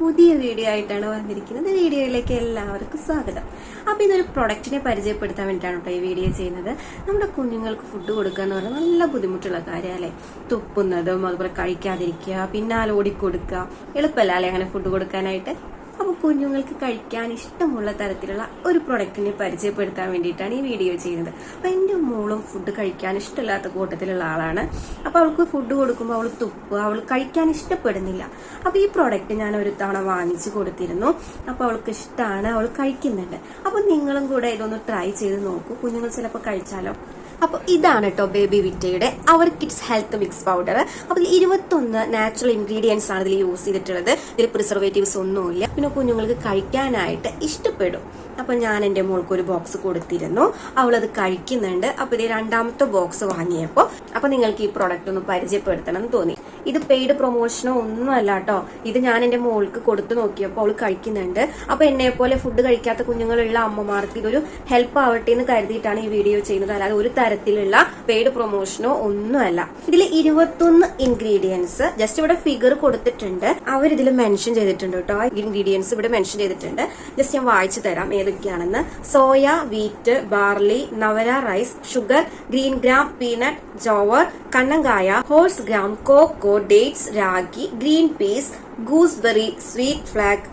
പുതിയ വീഡിയോ ആയിട്ടാണ് വന്നിരിക്കുന്നത്. വീഡിയോയിലേക്ക് എല്ലാവർക്കും സ്വാഗതം. അപ്പോൾ ഇന്നൊരു പ്രൊഡക്റ്റിനെ പരിചയപ്പെടുത്താൻ വേണ്ടിയിട്ടാണ് കേട്ടോ ഈ വീഡിയോ ചെയ്യുന്നത്. നമ്മുടെ കുഞ്ഞുങ്ങൾക്ക് ഫുഡ് കൊടുക്കുക എന്ന് പറഞ്ഞാൽ നല്ല ബുദ്ധിമുട്ടുള്ള കാര്യമല്ലേ? തുപ്പുന്നതും അതുപോലെ കഴിക്കാതിരിക്കുക പിന്നാലെ ഓടിക്കൊടുക്കുക എളുപ്പമല്ല അല്ലേ അങ്ങനെ ഫുഡ് കൊടുക്കാനായിട്ട്? കുഞ്ഞുങ്ങൾക്ക് കഴിക്കാൻ ഇഷ്ടമുള്ള തരത്തിലുള്ള ഒരു പ്രൊഡക്റ്റിനെ പരിചയപ്പെടുത്താൻ വേണ്ടിയിട്ടാണ് ഈ വീഡിയോ ചെയ്യുന്നത്. അപ്പോൾ എന്റെ മോളും ഫുഡ് കഴിക്കാൻ ഇഷ്ടമില്ലാത്ത കൂട്ടത്തിലുള്ള ആളാണ്. അപ്പോൾ അവൾക്ക് ഫുഡ് കൊടുക്കുമ്പോൾ അവൾ തുപ്പുക അവൾ കഴിക്കാൻ ഇഷ്ടപ്പെടുന്നില്ല. അപ്പോൾ ഈ പ്രൊഡക്റ്റ് ഞാൻ ഒരു തവണ വാങ്ങിച്ചു കൊടുത്തിരുന്നു. അപ്പോൾ അവൾക്ക് ഇഷ്ടമാണ് അവൾ കഴിക്കുന്നുണ്ട്. അപ്പോൾ നിങ്ങളും കൂടെ ഇതൊന്ന് ട്രൈ ചെയ്ത് നോക്കൂ. കുഞ്ഞുങ്ങൾ ചിലപ്പോൾ കഴിച്ചാലോ? അപ്പോൾ ഇതാണ് കേട്ടോ ബേബി വിറ്റയുടെ അവർ കിഡ്സ് ഹെൽത്ത് മിക്സ് പൗഡർ. അപ്പോൾ ഇരുപത്തൊന്ന് നാച്ചുറൽ ഇൻഗ്രീഡിയൻസ് ആണ് ഇതിൽ യൂസ് ചെയ്തിട്ടുള്ളത്. ഇതിൽ പ്രിസർവേറ്റീവ്സ് ഒന്നുമില്ല. പിന്നെ കുഞ്ഞുങ്ങൾക്ക് കഴിക്കാനായിട്ട് ഇഷ്ടപ്പെടും. അപ്പോൾ ഞാൻ എന്റെ മോൾക്ക് ഒരു ബോക്സ് കൊടുത്തിരുന്നു. അവളത് കഴിക്കുന്നുണ്ട്. അപ്പോൾ ഇത് രണ്ടാമത്തെ ബോക്സ് വാങ്ങിയപ്പോൾ അപ്പോൾ നിങ്ങൾക്ക് ഈ പ്രോഡക്റ്റ് ഒന്ന് പരിചയപ്പെടുത്തണം എന്ന് തോന്നി. ഇത് പെയ്ഡ് പ്രൊമോഷനോ ഒന്നുമല്ല കേട്ടോ. ഇത് ഞാൻ എന്റെ മോൾക്ക് കൊടുത്തു നോക്കിയപ്പോൾ അവൾ കഴിക്കുന്നുണ്ട്. അപ്പോൾ എന്നെ പോലെ ഫുഡ് കഴിക്കാത്ത കുഞ്ഞുങ്ങളുള്ള അമ്മമാർക്ക് ഇതൊരു ഹെൽപ്പ് ആവട്ടെ എന്ന് കരുതിയിട്ടാണ് ഈ വീഡിയോ ചെയ്യുന്നത്. അല്ലാതെ ഒരു തരത്തിലുള്ള പെയ്ഡ് പ്രൊമോഷനോ ഒന്നുമല്ല. ഇതിൽ ഇരുപത്തൊന്ന് ഇൻഗ്രീഡിയൻസ് ജസ്റ്റ് ഇവിടെ ഫിഗർ കൊടുത്തിട്ടുണ്ട്. അവർ ഇതിൽ മെൻഷൻ ചെയ്തിട്ടുണ്ട് കേട്ടോ. ഇൻഗ്രീഡിയൻസ് ഇവിടെ മെൻഷൻ ചെയ്തിട്ടുണ്ട്. ജസ്റ്റ് ഞാൻ വായിച്ചു തരാം ഏതൊക്കെയാണെന്ന്. Soya wheat barley navara rice sugar green gram peanut jowar കണ്ണങ്കായ horse gram cocoa dates ragi green peas gooseberry sweet flag.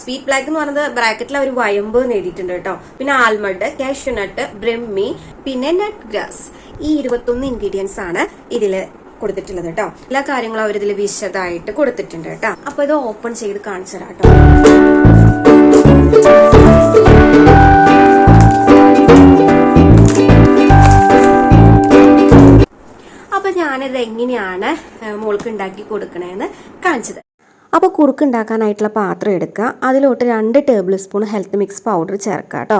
Sweet black എന്ന് പറയുന്നത് ബ്രാക്കറ്റിൽ ഒരു വയമ്പ് നേടിയിട്ടുണ്ട് കേട്ടോ. പിന്നെ ആൽമണ്ട് കാഷ്യൂനട്ട് ബ്രഹ്മി പിന്നെ നട്ട് ഗ്രാസ്. ഈ ഇരുപത്തൊന്ന് ഇൻഗ്രീഡിയൻസ് ആണ് ഇതിൽ കൊടുത്തിട്ടുള്ളത് കേട്ടോ. എല്ലാ കാര്യങ്ങളും അവരിതിൽ വിശദമായിട്ട് കൊടുത്തിട്ടുണ്ട് കേട്ടോ. അപ്പൊ ഇത് ഓപ്പൺ ചെയ്ത് കാണിച്ചു തരാം കേട്ടോ. ഞാനിത് എങ്ങനെയാണ് മോൾക്ക് ഉണ്ടാക്കി കൊടുക്കണേന്ന് കാണിച്ചത്. അപ്പോൾ കുറുക്ക് ഉണ്ടാക്കാനായിട്ടുള്ള പാത്രം എടുക്കുക. അതിലോട്ട് രണ്ട് tablespoon health mix powder ചേർക്കുക കേട്ടോ.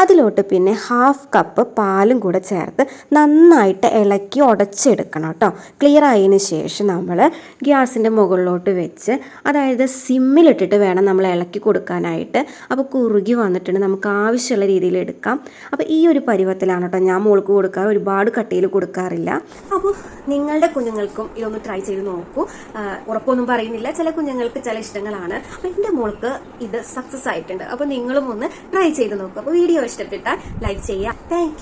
അതിലോട്ട് പിന്നെ ഹാഫ് കപ്പ് പാലും കൂടെ ചേർത്ത് നന്നായിട്ട് ഇളക്കി ഉടച്ചെടുക്കണം കേട്ടോ. ക്ലിയർ ആയതിനു ശേഷം നമ്മൾ ഗ്യാസിന്റെ മുകളിലോട്ട് വെച്ച് അതായത് സിമ്മിലിട്ടിട്ട് വേണം നമ്മൾ ഇളക്കി കൊടുക്കാനായിട്ട്. അപ്പോൾ കുറുകി വന്നിട്ടുണ്ട്. നമുക്ക് ആവശ്യമുള്ള രീതിയിൽ എടുക്കാം. അപ്പോൾ ഈ ഒരു പരുവത്തിലാണ് കേട്ടോ ഞാൻ മോൾക്ക് കൊടുക്കാറ്. ഒരുപാട് കട്ടിയിൽ കൊടുക്കാറില്ല. അപ്പോൾ നിങ്ങളുടെ കുഞ്ഞുങ്ങൾക്കും ഇതൊന്ന് ട്രൈ ചെയ്ത് നോക്കൂ. ഉറപ്പൊന്നും പറയുന്നില്ല. ചില കുഞ്ഞുങ്ങൾക്ക് ചില ഇഷ്ടങ്ങളാണ്. അപ്പൊ എന്റെ മോൾക്ക് ഇത് സക്സസ് ആയിട്ടുണ്ട്. അപ്പോൾ നിങ്ങളും ഒന്ന് ട്രൈ ചെയ്ത് നോക്കൂ. അപ്പോൾ വീഡിയോ ഇഷ്ടപ്പെട്ടാൽ ലൈക്ക് ചെയ്യുക താങ്ക്